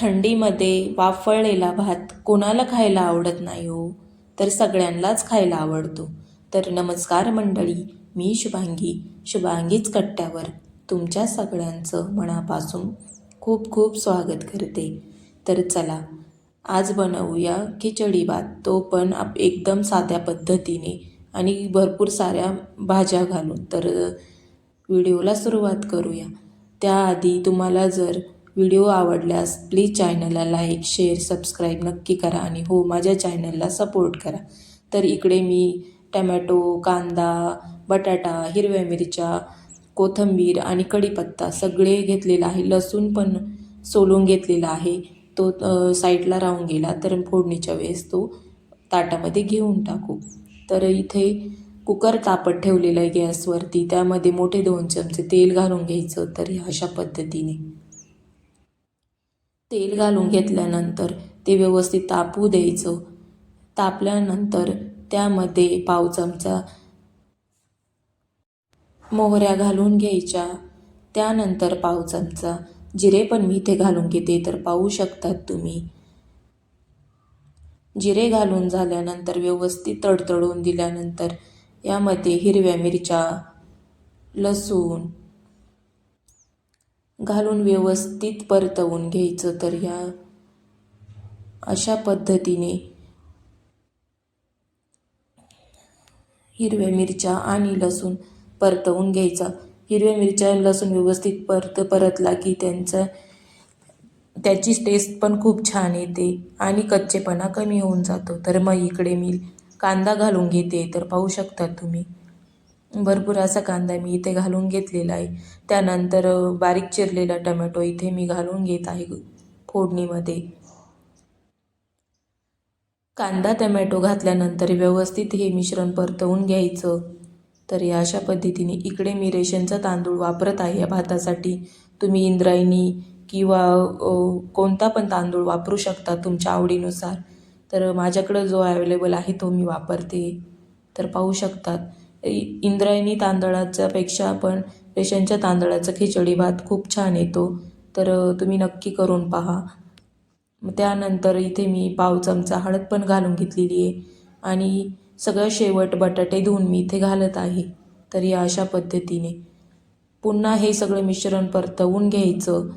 थंडीमध्ये वाफळलेला भात कोणाला खायला आवडत नाही हो? तर सगळ्यांनाच खायला आवडतो. तर नमस्कार मंडळी मी शुभांगी. शुभांगीच कट्ट्यावर तुमच्या सगळ्यांचं मनापासून खूप खूप स्वागत करते. तर चला आज बनवूया खिचडी भात. तो पण आप एकदम साध्या पद्धतीने आणि भरपूर साऱ्या भाज्या घालून. तर व्हिडिओला सुरुवात करूया. त्याआधी तुम्हाला जर व्हिडिओ आवडल्यास प्लीज चॅनलला लाईक शेअर सबस्क्राईब नक्की करा आणि हो माझ्या चॅनलला सपोर्ट करा. तर इकडे मी टमॅटो कांदा बटाटा हिरव्या मिरच्या कोथिंबीर आणि कढीपत्ता सगळे घेतलेलं आहे. लसूण पण सोलून घेतलेला आहे. तो साईडला राहून गेला तर फोडणीच्या वेळेस तो ताटामध्ये घेऊन टाकू. तर इथे कुकर तापत ठेवलेलं आहे गॅसवरती. त्यामध्ये मोठे दोन चमचे तेल घालून घ्यायचं तर अशा पद्धतीने. तेल घालून घेतल्यानंतर ते व्यवस्थित तापू द्यायचं. तापल्यानंतर त्यामध्ये पाव चमचा मोहऱ्या घालून घ्यायच्या. त्यानंतर पाव चमचा जिरे पण मी इथे घालून घेते तर पाहू शकतात तुम्ही. जिरे घालून झाल्यानंतर व्यवस्थित तडतडून दिल्यानंतर यामध्ये हिरव्या मिरच्या लसूण घालून व्यवस्थित परतवून घ्यायचं तर या अशा पद्धतीने हिरव्या मिरच्या आणि लसूण परतवून घ्यायचा. हिरव्या मिरच्या लसूण व्यवस्थित परत परतला की त्यांचं त्याची टेस्ट पण खूप छान येते आणि कच्चेपणा कमी होऊन जातो. तर मग इकडे मी कांदा घालून घेते. तर पाहू शकतात तुम्ही. भरपूर असा कांदा मी इथे घालून घेतलेला आहे. त्यानंतर बारीक चिरलेला टमॅटो इथे मी घालून घेत आहे फोडणीमध्ये. कांदा टमॅटो घातल्यानंतर व्यवस्थित हे मिश्रण परतवून घ्यायचं. तर या अशा पद्धतीने इकडे मी रेशनचा तांदूळ वापरत आहे. या भातासाठी तुम्ही इंद्रायणी किंवा कोणता पण तांदूळ वापरू शकता तुमच्या आवडीनुसार. तर माझ्याकडं जो अवेलेबल आहे तो मी वापरते. तर पाहू शकतात. इंद्रायणी तांदळाच्या पेक्षा पण रेशनच्या तांदळाचा खिचडी भात खूप छान येतो. तर तुम्ही नक्की करून पहा. त्यानंतर इथे मी पाव चमचा हळद पण घालून घेतलेली आहे. आणि सगळं शेवट बटाटे धुवून मी इथे घालत आहे. तर या अशा पद्धतीने. पुन्हा हे सगळं मिश्रण परतवून घ्यायचं.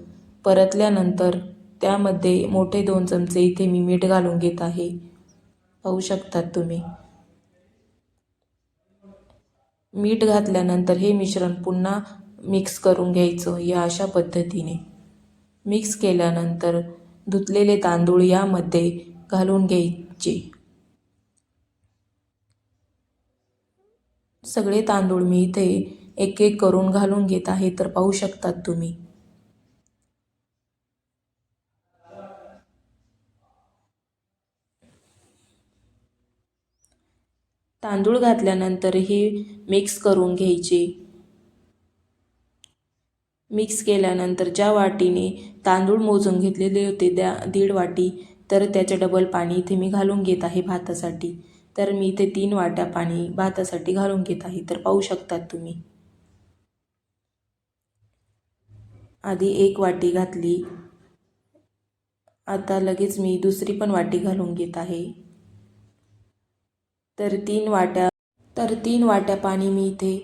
परतल्यानंतर त्यामध्ये मोठे दोन चमचे इथे मी मीठ घालून घेत आहे. पाहू शकतात तुम्ही. मीठ घातल्यानंतर हे मिश्रण पुन्हा मिक्स करून घ्यायचं या अशा पद्धतीने. मिक्स केल्यानंतर धुतलेले तांदूळ यामध्ये घालून घ्यायचे. सगळे तांदूळ मी इथे एक एक करून घालून घेत आहे तर पाहू शकतात तुम्ही. तांदूळ घातल्यानंतर हे मिक्स करून घ्यायचे. मिक्स केल्यानंतर ज्या वाटीने तांदूळ मोजून घेतलेले होते त्या दीड वाटी तर त्याचे डबल पाणी इथे मी घालून घेत आहे भातासाठी. तर मी इथे तीन वाट्या पाणी भातासाठी घालून घेत आहे. तर पाहू शकतात तुम्ही. आधी एक वाटी घातली. आता लगेच मी दुसरी पण वाटी घालून घेत आहे. तर तीन वाट्या तर तीन वाट्या पाणी मी इथे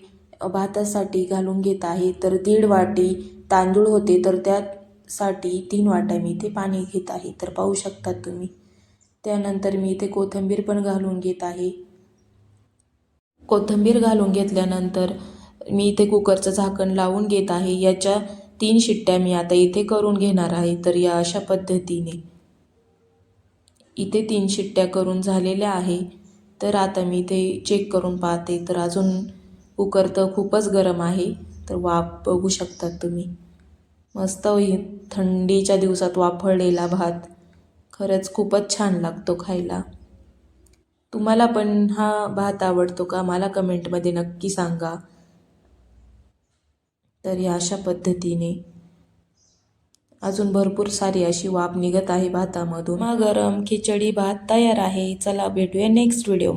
भातासाठी घालून घेत आहे. तर दीड वाटी तांदूळ होते तर त्यासाठी तीन वाट्या मी इथे पाणी घेत आहे. तर पाहू शकतात तुम्ही. त्यानंतर मी इथे कोथिंबीर पण घालून घेत आहे. कोथिंबीर घालून घेतल्यानंतर मी इथे कुकरचं झाकण लावून घेत आहे. याच्या तीन शिट्ट्या मी आता इथे करून घेणार आहे. तर या अशा पद्धतीने इथे तीन शिट्ट्या करून झालेल्या आहे. तर आता मी ते चेक करून पाहते. तर अजून कुकर तर खूपच गरम आहे. तर वाफ बघू शकतात तुम्ही. मस्त होईल थंडीच्या दिवसात वाफळलेला भात. खरंच खूपच छान लागतो खायला. तुम्हाला पण हा भात आवडतो का? मला कमेंटमध्ये नक्की सांगा. तर या अशा पद्धतीने. अजून भरपूर सारी अशी वाफ निघत आहे. भातामधून. गरम खिचडी भात तयार आहे. चला भेटूया नेक्स्ट व्हिडिओ